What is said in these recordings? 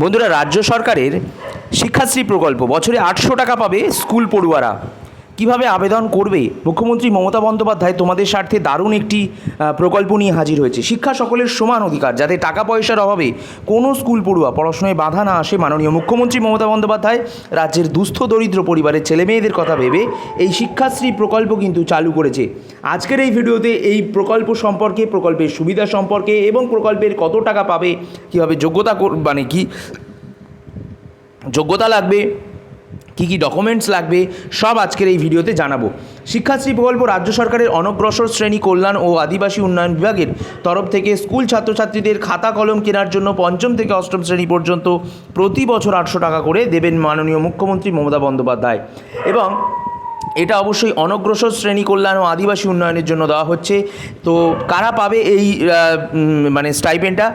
বন্ধুরা রাজ্য সরকারের শিক্ষাশ্রী প্রকল্প বছরে আটশো টাকা পাবে স্কুল পড়ুয়ারা। কীভাবে আবেদন করবে? মুখ্যমন্ত্রী মমতা বন্দ্যোপাধ্যায় তোমাদের স্বার্থে দারুণ একটি প্রকল্প নিয়ে হাজির হয়েছে। শিক্ষা সকলের সমান অধিকার, যাতে টাকা পয়সার অভাবে কোনো স্কুল পড়ুয়া পড়াশোনায় বাধা না আসে, মাননীয় মুখ্যমন্ত্রী মমতা বন্দ্যোপাধ্যায়, রাজ্যের দুস্থ দরিদ্র পরিবারের ছেলে মেয়েদের কথা ভেবে এই শিক্ষাশ্রী প্রকল্প কিন্তু চালু করেছে। আজকের এই ভিডিওতে এই প্রকল্প সম্পর্কে, প্রকল্পের সুবিধা সম্পর্কে এবং প্রকল্পের কত টাকা পাবে, কীভাবে যোগ্যতা মানে কি যোগ্যতা লাগবে কী কী ডকুমেন্টস লাগবে, সব আজকের এই ভিডিওতে জানাব। শিক্ষাশ্রী প্রকল্প রাজ্য সরকারের অনগ্রসর শ্রেণি কল্যাণ ও আদিবাসী উন্নয়ন বিভাগের তরফ থেকে স্কুল ছাত্রছাত্রীদের খাতা কলম কেনার জন্য পঞ্চম থেকে অষ্টম শ্রেণি পর্যন্ত প্রতি বছর আটশো টাকা করে দেবেন মাননীয় মুখ্যমন্ত্রী মমতা বন্দ্যোপাধ্যায়। এবং এটা অবশ্যই অনগ্রসর শ্রেণি কল্যাণ ও আদিবাসী উন্নয়নের জন্য দেওয়া হচ্ছে। তো কারা পাবে এই মানে স্টাইপেন্ডটা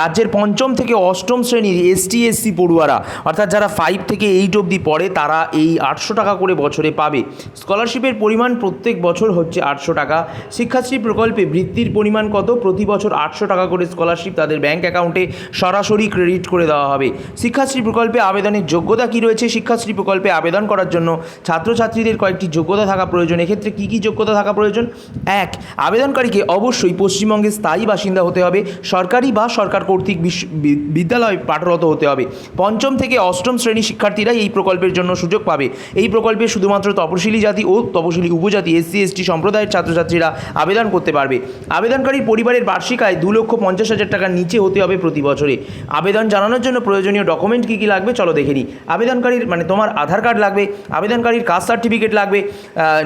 রাজ্যের পঞ্চম থেকে অষ্টম শ্রেণির এসটি এসসি পড়ুয়ারা, অর্থাৎ যারা ফাইভ থেকে এইট অবধি পড়ে, তারা এই আটশো টাকা করে বছরে পাবে। স্কলারশিপের পরিমাণ প্রত্যেক বছর হচ্ছে আটশো টাকা। শিক্ষাশ্রী প্রকল্পে বৃত্তির পরিমাণ কত? প্রতি বছর আটশো টাকা করে স্কলারশিপ তাদের ব্যাংক অ্যাকাউন্টে সরাসরি ক্রেডিট করে দেওয়া হবে। শিক্ষাশ্রী প্রকল্পে আবেদনের যোগ্যতা কী রয়েছে? শিক্ষাশ্রী প্রকল্পে আবেদন করার জন্য ছাত্রছাত্রীদের কয়েকটি যোগ্যতা থাকা প্রয়োজন। এক্ষেত্রে কী কী যোগ্যতা থাকা প্রয়োজন? এক, আবেদনকারীকে অবশ্যই পশ্চিমবঙ্গের স্থায়ী বাসিন্দা হতে হবে। সরকারি বা সরকার কর্তৃক বিদ্যালয়ে পাঠরত হতে হবে। পঞ্চম থেকে অষ্টম শ্রেণি শিক্ষার্থীরাই এই প্রকল্পের জন্য সুযোগ পাবে। এই প্রকল্পে শুধুমাত্র তপশিলি জাতি ও তপশিলি উপজাতি, এসসি, এসটি সম্প্রদায়ের ছাত্রছাত্রীরা আবেদন করতে পারবে। আবেদনকারীর পরিবারের বার্ষিক আয় দু লক্ষ পঞ্চাশ হাজার টাকার নিচে হতে হবে প্রতি বছরে। আবেদন জানানোর জন্য প্রয়োজনীয় ডকুমেন্ট কী কী লাগবে? চলো দেখে নিই। আবেদনকারীর মানে তোমার আধার কার্ড লাগবে। আবেদনকারীর কাস্ট সার্টিফিকেট লাগবে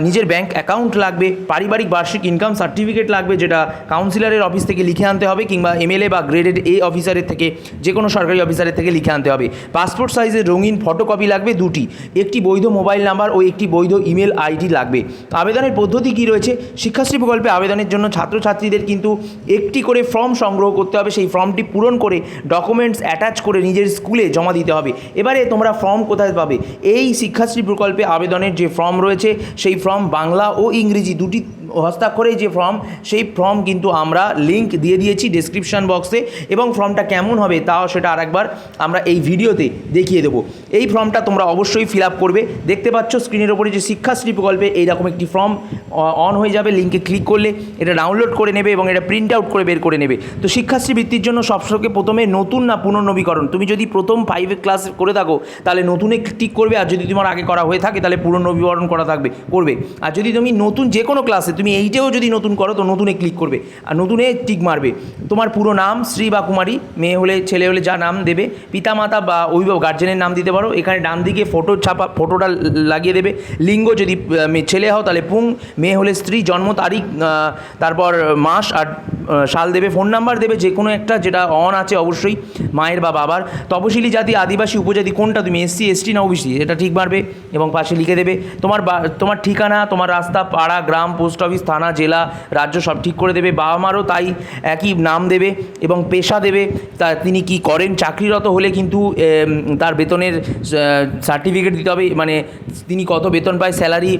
নিজের ব্যাংক অ্যাকাউন্ট লাগবে, পারিবারিক বার্ষিক ইনকাম সার্টিফিকেট লাগবে, যেটা কাউন্সিলরের অফিস থেকে লিখে আনতে হবে কিংবা এমএলএ বা গ্রেডেড এ অফিসারের থেকে যে কোনো সরকারি অফিসারের থেকে লিখে আনতে হবে। পাসপোর্ট সাইজের রঙিন ফটোকপি লাগবে দুটি, একটি বৈধ মোবাইল নাম্বার ও একটি বৈধ ইমেল আইডি লাগবে। আবেদনের পদ্ধতি কী রয়েছে? শিক্ষাশ্রী প্রকল্পে আবেদনের জন্য ছাত্রছাত্রীদের কিন্তু একটি করে ফর্ম সংগ্রহ করতে হবে, সেই ফর্মটি পূরণ করে ডকুমেন্টস অ্যাটাচ করে নিজের স্কুলে জমা দিতে হবে। এবারে তোমরা ফর্ম কোথায় পাবে? এই শিক্ষাশ্রী প্রকল্পে আবেদনের যে ফর্ম রয়েছে সেই ফর্ম বাংলা ও ইংরেজি দুটি হস্তাক্ষরে যে ফর্ম, সেই ফর্ম কিন্তু আমরা লিংক দিয়ে দিয়েছি ডেসক্রিপশন বক্সে এবং ফর্মটা কেমন হবে তাও সেটা আরেকবার আমরা এই ভিডিওতে দেখিয়ে দেবো। এই ফর্মটা তোমরা অবশ্যই ফিল আপ করবে। দেখতে পাচ্ছ স্ক্রিনের ওপরে যে শিক্ষাশ্রী প্রকল্পে এইরকম একটি ফর্ম অন হয়ে যাবে। লিঙ্কে ক্লিক করলে এটা ডাউনলোড করে নেবে এবং এটা প্রিন্ট আউট করে বের করে নেবে। তো শিক্ষাশ্রী বৃত্তির জন্য সবসময় প্রথমে নতুন না পুনর্নবীকরণ? তুমি যদি প্রথম ফাইভে ক্লাস করে থাকো, তাহলে নতুনে ক্লিক করবে। আর যদি তোমার আগে করা হয়ে থাকে, তাহলে পুনর্নবীকরণ করা থাকবে, করবে। আর যদি তুমি নতুন যে কোনো ক্লাসে তুমি এইটেও যদি নতুন করো, তো নতুনে ক্লিক করবে। আর নতুনে টিক মারবে। তোমার পুরো নাম শ্রী বা কুমারী, মেয়ে হলে, ছেলে হলে যা নাম দেবে, পিতামাতা বা অভিভাবক গার্জেনের নাম দিতে পারো। এখানে ডান দিকে ফটো ছাপা ফটোটা লাগিয়ে দেবে। লিঙ্গ যদি ছেলে হও, তাহলে পুং, মেয়ে হলে স্ত্রী, জন্ম তারিখ তারপর মাস আর সাল দেবে। ফোন নাম্বার দেবে যে কোনো একটা, যেটা অন আছে অবশ্যই, মায়ের বা বাবার। তপশিলি জাতি, আদিবাসী, উপজাতি, কোনটা তুমি এসসি এসটি না ওবিসি এটা ঠিক মারবে এবং পাশে লিখে দেবে। তোমার তোমার ঠিকানা, তোমার রাস্তা, পাড়া, গ্রাম পোস্ট অফিস, থানা, জেলা, রাজ্য সব ঠিক করে দেবে। বাবা মারও তাই একই নাম দেবে এবং পেশা দেবে। তা তিনি কি করেন? চাকরিরত হলে কিন্তু তার বেতনের সার্টিফিকেট দিতে হবে। মানে তিনি কত বেতন পায়? স্যালারি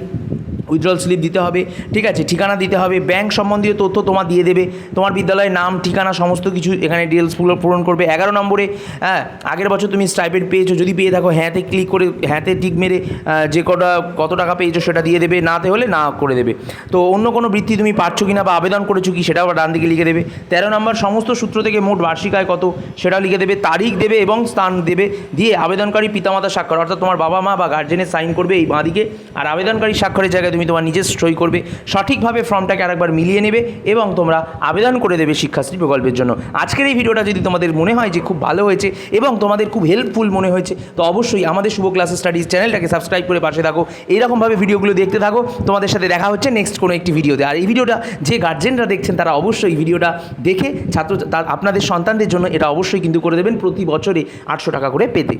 উইথড্রল স্লিপ দিতে হবে, ঠিক আছে? ঠিকানা দিতে হবে ব্যাংক সম্বন্ধীয় তথ্য তোমার দিয়ে দেবে, তোমার বিদ্যালয়ের নাম, ঠিকানা, সমস্ত কিছু এখানে ডিটেলস পূরণ করবে। এগারো নম্বরে হ্যাঁ আগের বছর তুমি স্টাইপেড পেয়েছ, যদি পেয়ে থাকো, হ্যাঁতে ক্লিক করে, হ্যাঁতে টিক মেরে যে কটা, কত টাকা পেয়েছ সেটা দিয়ে দেবে নাতে হলে না করে দেবে। তো অন্য কোনো বৃত্তি তুমি পাচ্ছ কি না বা আবেদন করেছ কি, সেটাও ডান দিকে লিখে দেবে। তেরো নম্বর, সমস্ত সূত্র থেকে মোট বার্ষিক আয় কত, সেটাও লিখে দেবে, তারিখ দেবে এবং স্থান দেবে, দিয়ে আবেদনকারী পিতামাতা স্বাক্ষর, অর্থাৎ তোমার বাবা মা বা গার্জেনের সাইন করবে এই বাঁদিকে, আর আবেদনকারী স্বাক্ষরের জায়গায় তুমি তোমার নিজের সই করবে, সঠিকভাবে ফর্মটাকে আরেকবার মিলিয়ে নেবে এবং তোমরা আবেদন করে দেবে শিক্ষাশ্রী প্রকল্পের জন্য। আজকের এই ভিডিওটা যদি তোমাদের মনে হয় যে খুব ভালো হয়েছে এবং তোমাদের খুব হেল্পফুল মনে হয়েছে, তো অবশ্যই আমাদের শুভ ক্লাস স্টাডিজ চ্যানেলটাকে সাবস্ক্রাইব করে পাশে থাকো। এইরকমভাবে ভিডিওগুলো দেখতে থাকো। তোমাদের সাথে দেখা হচ্ছে নেক্সট কোনো একটি ভিডিওতে। আর এই ভিডিওটা যে গার্জেনরা দেখছেন তারা অবশ্যই ভিডিওটা দেখে ছাত্র আপনাদের সন্তানদের জন্য এটা অবশ্যই কিন্তু করে দেবেন প্রতি বছরে আটশো টাকা করে পেতে।